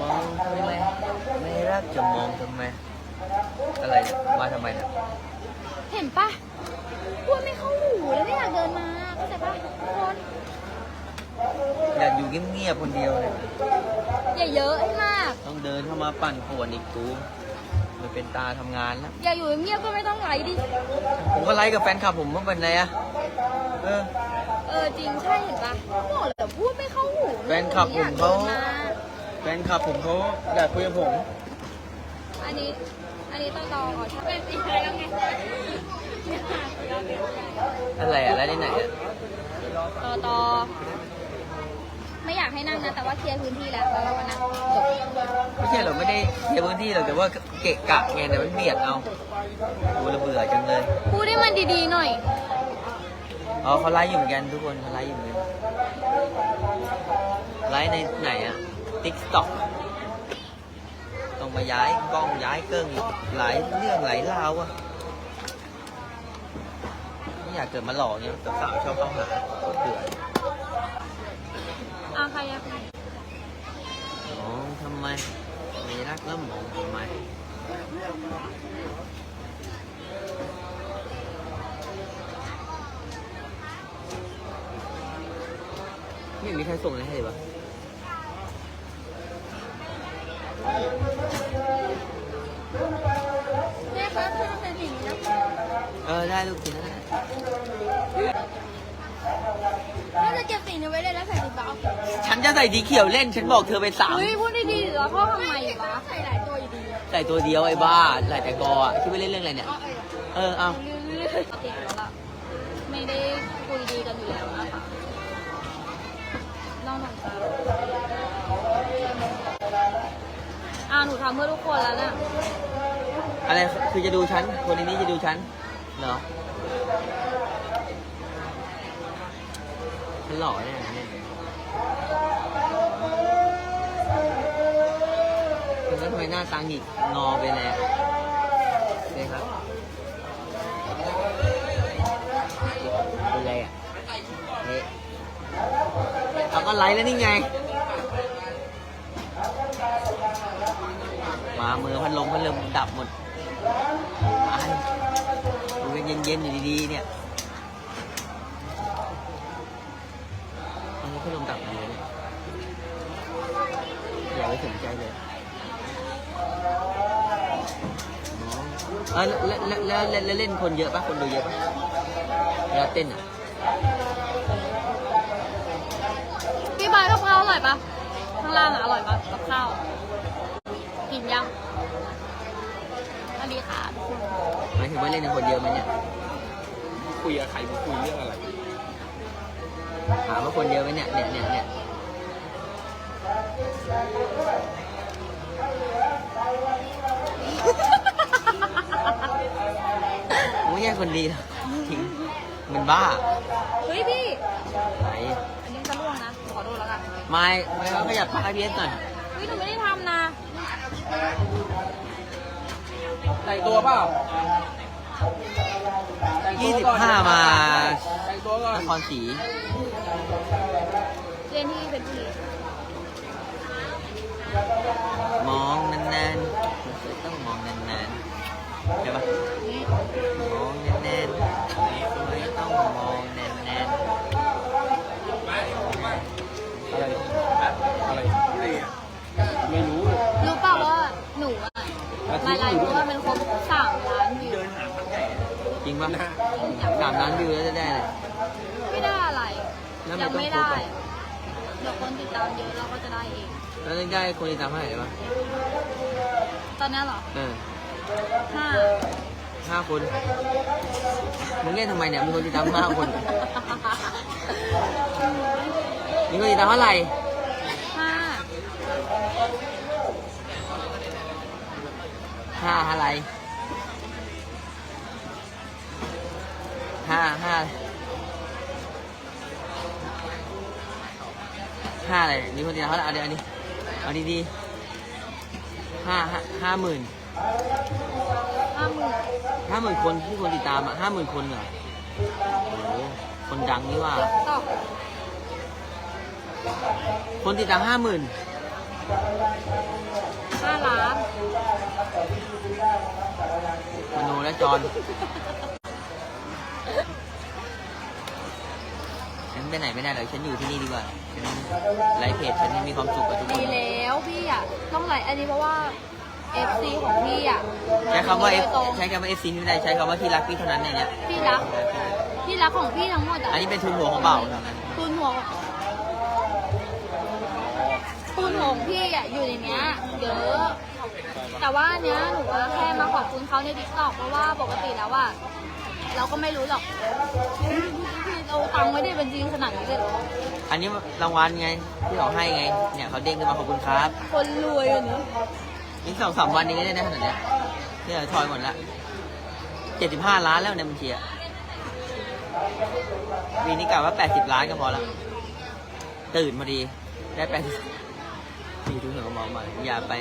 มองทำไมไม่รักจะมองทำไม อะไรเนี่ยมาทำไมเนี่ยเห็นปะพูดไม่เข้าหูแล้วไม่อยากเดินมาเข้าใจปะทุกคนอยากอยู่เงียบๆคนเดียวเลยอย่าเยอะให้มาก ต้องเดินเข้ามาปั่นป่วนอีกกูมันเป็นตาทำงานแล้วอย่าอยู่เงียบก็ไม่ต้องไหลดิผมก็ไลฟ์กับแฟนคลับผมว่าเป็นไงอะเออเออจริงใช่เห็นปะบอกเลยพูดไม่เข้าหูแฟนคลับผมเขาอยกดินมาแฟนคลับผมเขาอยากคุยกับผม อันนี้ อันนี้ต้องรอก่อนถ้าเป็นอีกแล้วไงอะไรอะแล้วที่ไหนอะต่อต่อไม่อยากให้นั่งนะ แต่ว่าเคลียร์พื้นที่แล้วแล้วเราก็นั่งจบไม่ใช่หรอกไม่ได้เคลียร์พื้นที่หรอกแต่ว่าเกะกะไงแต่มันเบียดเอาดูระเบื่อจังเลย พูดให้มันดีๆหน่อย อ๋อเขาไลฟ์อยู่เหมือนกันทุกคนเขาไลฟ์อยู่เหมือนกันไลฟ์ในไหนอะ ติ๊กต็อกต้องมาย้ายกล้องย้ายเกิ้งอีกหลายเรื่องหลายราวอะไม่อยากเกิดมาหล่อเนี่ยแต่สาวชอบเข้าหาโคตรเบื่ออาใครอะมองทำไมไม่รักแล้วมองทำไมไม่มีใครส่งอะไรให้เลยวะ แม่ครับช่วยทำเป็นสิ่งนี้นะเออได้ลูกกินได้น่าจะเก็บสิ่งนี้ไว้เลยแล้วใส่ดิบเอาฉันจะใส่สีเขียวเล่น ฉันบอกเธอไปสามเฮ้ยพูดดีๆแล้วพ่อทำไมวะใส่หลายตัวอยู่ดีใส่ตัวเดียวไอ้บ้าหลายแต่กออะคิดว่าเล่นเรื่องอะไรเนี่ย เอาเออเออเอาเรื่อยๆติดแล้วล่ะไม่ได้คุยดีกันอยู่แล้วนะคะน้องหนุ่มจ้าอ่า หนูทำเพื่อทุกคนแล้วน่ะอะไรคือจะดูฉันคนในนี้จะดูฉันเหรอฉันหล่อแน่เนี่ยแล้วทำไมหน้าตาหงิกงอไปเลยอะเนี่ยครับเป็นไรอะเฮ้เอาก็ไลฟ์แล้วนี่ไง มามือพัดลมพัดลมดับหมดมาดูกันเย็นๆอยู่ดีๆเนี่ยตอนพัดลมดับอยู่เลยอย่าไปสนใจเลยอ๋อเออแล้วแล้วแล้วเล่นคนเยอะปะคนดูเยอะปะเวลาเต้นอะพี่บายกับข้าวอร่อยปะข้างล่างอะอร่อยปะกับข้าว ยังสวัสดีค่ะทุกคนหมายถึงว่าเล่นกับคนเยอะไหมเนี่ยคุยกับใครคุยเรื่องอะไรถามว่าคนเยอะไหมเนี่ยเนี่ยเนี่ยเนี่ยไม่ใช่คนดีหรอกจริงมันบ้าเฮ้ยพี่ ไหนอันนี้จะล่วงนะ ขอโทษแล้วกันไม่ไม่เขาขยับปากให้พีเอสหน่อยเฮ้ยหนูไม่ได้ทำนะ แต่งตัวเปล่าแต่งตัวยี่สิบก่อนห้ามาแต่งตัวก่อน นครศรี เรียนที่เป็นที มาทิตย์ไลอฟ์ยู่เพด้ราะวยว่ามันครบสามล้านวิวๆจริงปะสามล้านวิวแล้วจะได้เลยไม่ได้อะไร แล้วยังมันไม่ต้องได้ครบอะเดี๋ยวคนติดตามเยอะเราก็จะได้เองแล้วได้คนติดตามเท่าไหร่ได้ปะตอนนี้เหรอเออห้าห้าคนมึงเล่นทำไมเนี่ยมีคนติดตามห้าคนมีคนติดตามเท่าไหร่ ห้า ห้าอะไรห้าห้าห้าอะไรมีคนติดตามเท่าไหร่เอาเดี๋ยวเอาดิเอาดีๆห้าห้าห้าหมื่นห้าหมื่นห้าหมื่นคนที่คนติดตามอะห้าหมื่นคนเหรอโอ้โหคนดังนี่ว่าตอกคนติดตามห้าหมื่น ห้าล้านมโนและจอนฉันไปไหนไม่ได้เลยฉันอยู่ที่นี่ดีกว่าฉันไลฟ์เพจฉันให้มีความสุขกับทุกคดีนแล้วพี่อะ ต้องไหลอันนี้เพราะว่า FC ของพี่อะใช้คำว่า F โดยตรงใช้คำว่า FC ไม่ได้ใช้คำว่าที่รักพี่เท่านั้นในเนี้ยพี่รักพี่รักของพี่ทั้งหมดอะอันนี้เป็นทุนหัวของเบ่าปูนหัว ปูนหัวของพี่อะอยู่ในเนี้ยเยอะ แต่ว่านเนี้ยหนูแค่มาขอบคุณเขาในดิสตอกเพราะว่าปกติแล้วอะเราก็ไม่รู้หรอกพี่เอาตังค์ไว้ในบัญชีขนาดนี้เลยเหรออันนี้รางวัลไงที่เขาให้ไง เนี่ยเขาเด้งขึ้นมาขอบคุณครับ คนรวยอะเนอะนี่สองสามวันนี้ได้นะขนาดเนี้ยเนี่ยทอยหมดละเจ็ดสิบห้าล้านแล้วในบัญชีอะวีนี้กะว่าแปดสิบล้านก็พอละตื่นมาดีได้แปด สิบนี่ทุกคนก็มองมาอย่าไป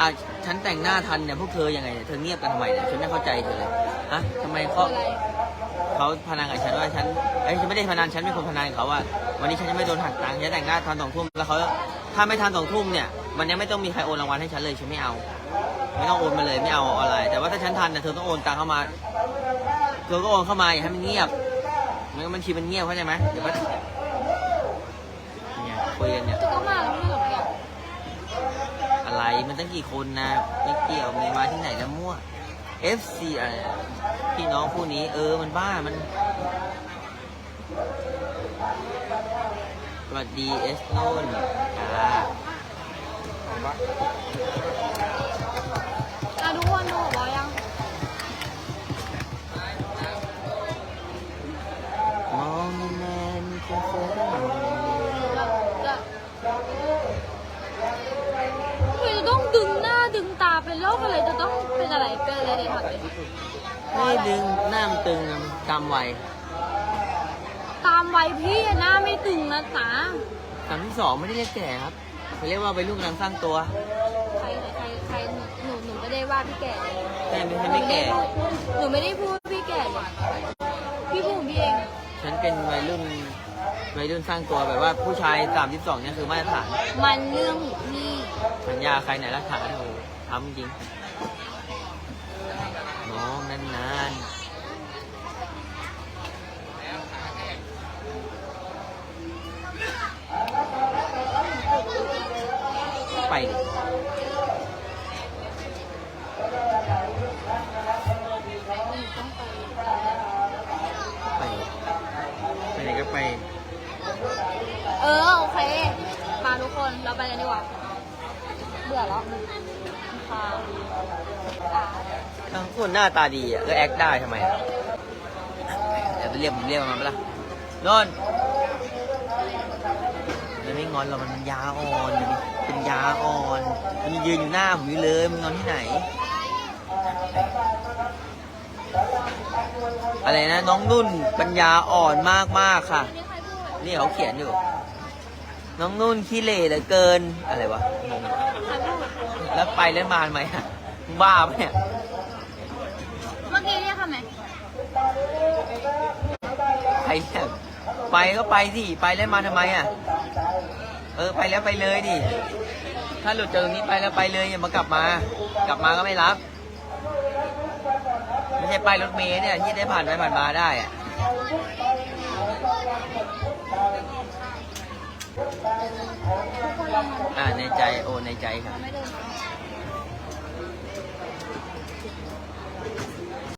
อะฉันแต่งหน้าทันเนี่ยพวกเธอยังไงเนี่ยเธอเงียบกันทำไมเนี่ยฉันไม่เข้าใจเธอเลยฮะทำไมเขาเขาพนันกับฉันว่าฉันเอ้ยฉันไม่ได้พนันฉันเป็นคนพนันกับเขาว่า วันนี้ฉันจะไม่โดนหักตังค์ฉันแต่งหน้าทันสองทุ่มแล้วเขาถ้าไม่ทันสองทุ่มเนี่ยวันนี้ไม่ต้องมีใครโอนรางวัลให้ฉันเลยฉันไม่เอา ไม่ต้องโอนมาเลยไม่เอาออนไลน์แต่ว่าถ้าฉันทันเนี่ยเธอต้องโอนตังค์เข้ามาเธอก็โอนเข้ามาอย่าให้มันเงียบไม่งั้นบัญชีมันเงียบเข้าใจไหมเดี๋ยวก็เนี่ยคุยกันเนี่ย ก็มาแล้วไม่หรอกเนี่ย อะไร มันตั้งกี่คนนะไม่เกี่ยวมีมาที่ไหนแล้วมั่ว FC อะไรพี่น้องคู่นี้ เออมันบ้ามันสวัสดีเอสโนนจ้า อะทุกคนดู ดึงหน้ามันตึงกำไวตามวัยพี่อะหน้าไม่ตึงนะจ๊ะคำที่สองไม่ได้เรียกแก่ครับเขาเรียกว่าวัยรุ่นกำลังสร้างตัว ใครใครใครหนูหนูไม่ได้ว่าพี่แก่เลยแต่ไม่ใช่ไม่แก่ หนูไม่ได้พูดว่าพี่แก่เลยพี่พูดของพี่เองฉันเป็นวัยรุ่นวัยรุ่นสร้างตัวแบบว่าผู้ชาย32เนี่ยคือมาตรฐานมันเรื่องของพี่ สัญญาใครไหนรักษาโอ้โหทำจริง อโอเค มาทุกคนเราไปกันดีกว่าเบื่อแล้วค่ะทั้งคนหน้าตาดีอะก็แอคได้ทำไมอะเดี๋ยวไปเรียกผมเรียกมันมาปะล่ะนนท์มันไม่งอนเรามันยาอ่อนมันเป็นยาอ่อน มันยืนอยู่หน้าผมอยู่เลยมันงอนที่ไหน อะไรนะน้องนุ่นปัญญาอ่อนมากมากๆค่ะ นี่เขาเขียนอยู่ น้องนุ่นขี้เหร่เหลือเกิน อะไรวะงงใครพูดแล้วไปแล้วมาไหมอะมึงบ้าปะเนี่ย เมื่อกี้เรียกคำไหนไปเนี่ยไปก็ไปสิ ไปแล้วมาทำไมอะเออไปแล้วไปเลยดิ ถ้าหลุดจากตรงนี้ไปแล้วไปเลยอย่ามากลับมา กลับมาก็ไม่รับ ไม่ใช่ป้ายรถเมล์เนี่ยที่ได้ผ่านไปผ่านมาได้อะทุกคนลงมา อ่าในใจโอในใจครับ